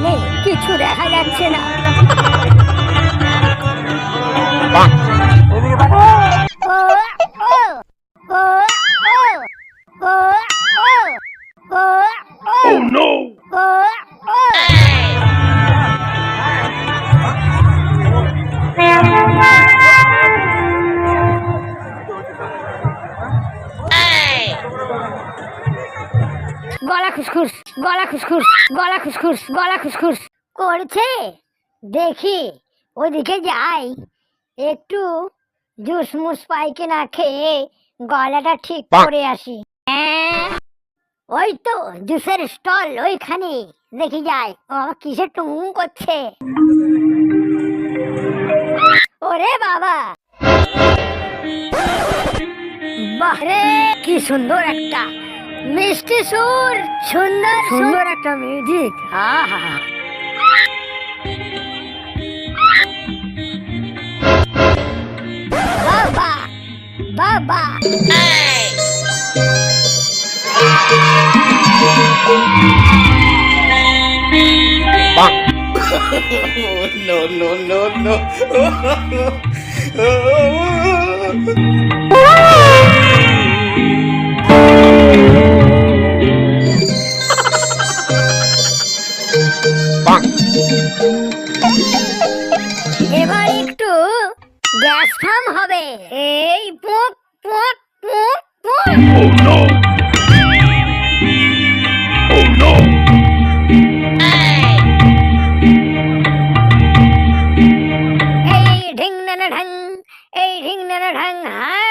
এখানে কিছু দেখা যাচ্ছে না Oh no! গলা খুসখুস গলা খুসখুস গলা খুসখুস গলা খুসখুস। করছে? দেখি। ওইদিকে যাই। একটু জুস মুস পাইকে না খেয়ে গলাটা ঠিক করে আসি। হ্যাঁ, ওই তো জুসের স্টল ওইখানে। দেখি যাই। ও আমার কিসে টুং করছে? ওরে বাবা! বাহ রে কি সুন্দর একটা মিষ্টি সুর সুন্দর সুন্দর একটা মিউজিক আহা। বাবা বাবা। no, no, no, no. এবার একটু গ্যাস ফার্ম হবে। এই পুক পুক পুক পুক! এই ঢিং নানা ঢং। এই ঢিং নানা ঢং। হাই।